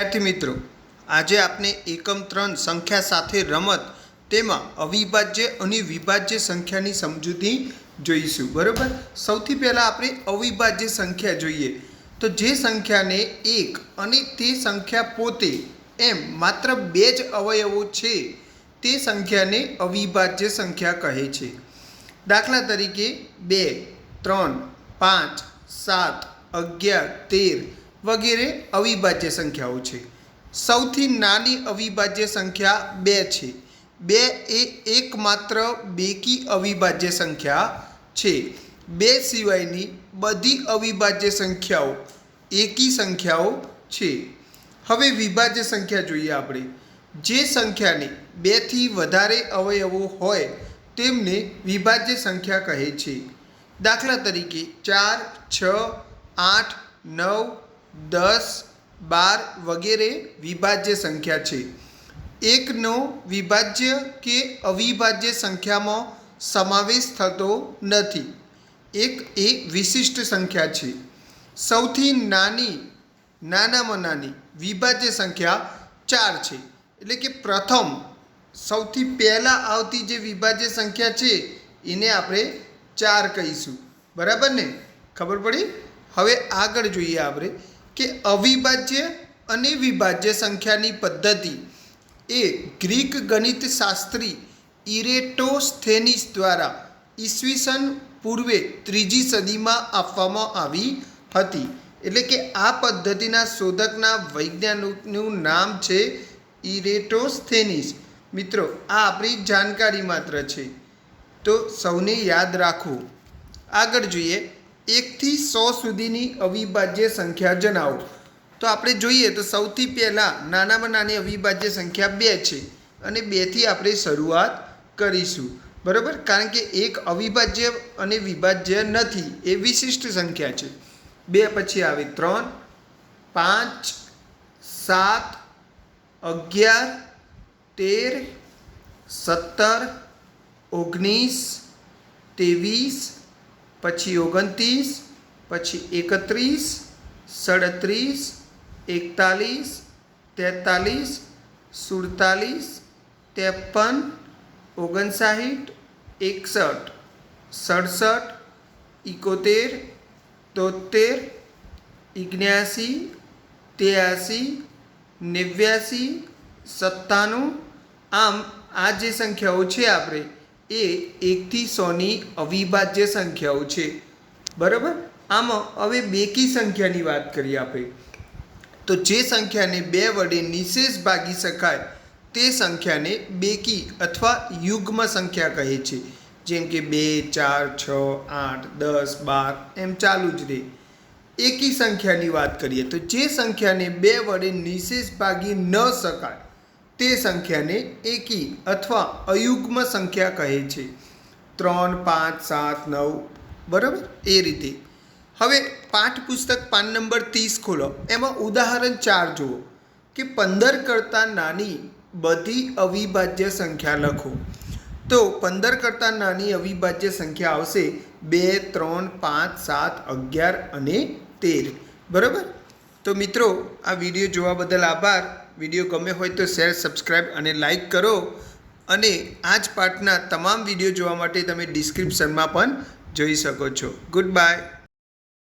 વિદ્યાર્થી મિત્રો, આજે આપણે એકમ ત્રણ સંખ્યા સાથે રમત તેમાં અવિભાજ્ય અને વિભાજ્ય સંખ્યાની સમજૂતી જોઈશું, બરાબર? સૌથી પહેલાં આપણે અવિભાજ્ય સંખ્યા જોઈએ. તો જે સંખ્યાને એક અને તે સંખ્યા પોતે એમ માત્ર બે જ અવયવો છે, તે સંખ્યાને અવિભાજ્ય સંખ્યા કહે છે. દાખલા તરીકે બે, ત્રણ, પાંચ, સાત, અગિયાર, તેર વગેરે અવિભાજ્ય સંખ્યાઓ છે. સૌથી નાની અવિભાજ્ય સંખ્યા બે છે. બે એ એકમાત્ર બેકી અવિભાજ્ય સંખ્યા છે. બે સિવાયની બધી અવિભાજ્ય સંખ્યાઓ એકી સંખ્યાઓ છે. હવે વિભાજ્ય સંખ્યા જોઈએ આપણે. જે સંખ્યાને બેથી વધારે અવયવો હોય તેમને વિભાજ્ય સંખ્યા કહે છે. દાખલા તરીકે ચાર, છ, આઠ, નવ દસ, બાર વગેરે વિભાજ્ય સંખ્યા છે. એકનો વિભાજ્ય કે અવિભાજ્ય સંખ્યામાં સમાવેશ થતો નથી. એક એ વિશિષ્ટ સંખ્યા છે. સૌથી નાની, નાનામાં નાની વિભાજ્ય સંખ્યા ચાર છે. એટલે કે પ્રથમ, સૌથી પહેલાં આવતી જે વિભાજ્ય સંખ્યા છે, એને આપણે ચાર કહીશું. બરાબર ને? ખબર પડી? હવે આગળ જોઈએ આપણે. કે અવિભાજ્ય અને વિભાજ્ય સંખ્યાની પદ્ધતિ. એ ગ્રીક ગણિત શાસ્ત્રી ઇરેટોસ્થેનિસ દ્વારા ઈસવીસન પૂર્વે ત્રીજી સદીમાં આપવામાં આવી હતી. એટલે કે આ પદ્ધતિના શોધકના વૈજ્ઞાનિકનું નામ છે ઇરેટોસ્થેનિસ. મિત્રો, આ આપણી જાણકારી માત્ર છે. તો સૌને યાદ રાખવું. આગળ જોઈએ એકથી સો સુધીની અવિભાજ્ય સંખ્યા જણાવો. તો આપણે જોઈએ તો સૌથી પહેલાં નાનામાં નાની અવિભાજ્ય સંખ્યા બે છે અને બેથી આપણે શરૂઆત કરીશું. બરાબર? કારણ કે એક અવિભાજ્ય અને વિભાજ્ય નથી, એ વિશિષ્ટ સંખ્યા છે. બે પછી આવે ત્રણ, પાંચ, સાત, અગિયાર, તેર, સત્તર, ઓગણીસ, ત્રેવીસ પછી ઓગણત્રીસ, પછી એકત્રીસ, સડત્રીસ, એકતાલીસ, તેતાલીસ, સુડતાલીસ, ત્રેપન, ઓગણસાઠ, એકસઠ, સડસઠ એકોતેર તોતેર ઓગણ્યાસી ત્યાસી નેવ્યાસી, સત્તાણું. આમ આ જે સંખ્યાઓ છે આપણે એ એકથી સોની અવિભાજ્ય સંખ્યાઓ છે. બરાબર? આમાં હવે બેકી સંખ્યાની વાત કરીએ આપણે તો જે સંખ્યાને બે વડે નિશેષ ભાગી શકાય, તે સંખ્યાને બેકી અથવા યુગ્મ સંખ્યા કહે છે. જેમ કે બે, ચાર, છ, આઠ, દસ, બાર, એમ ચાલુ જ રહે. એકી સંખ્યાની વાત કરીએ તો જે સંખ્યાને બે વડે નિશેષ ભાગી ન શકાય તે સંખ્યાને એકી અથવા અયુગ્મ સંખ્યા કહે છે. ત્રણ, પાંચ, સાત, નવ, બરાબર? એ રીતે. હવે પાઠ પુસ્તક પાન નંબર ત્રીસ ખોલો. એમાં ઉદાહરણ ચાર જુઓ. કે પંદર કરતાં નાની બધી અવિભાજ્ય સંખ્યા લખો. તો પંદર કરતાં નાની અવિભાજ્ય સંખ્યા આવશે બે, ત્રણ, પાંચ, સાત, અગિયાર અને તેર. બરાબર? તો મિત્રો, આ વીડિયો જોવા બદલ આભાર. વીડિયો ગમે હોય તો શેર સબસ્ક્રાઈબ અને લાઇક કરો. અને આ જ પાઠના તમામ વીડિયો જોવા માટે તમે ડિસ્ક્રિપ્શનમાં પણ જોઈ શકો છો. Good bye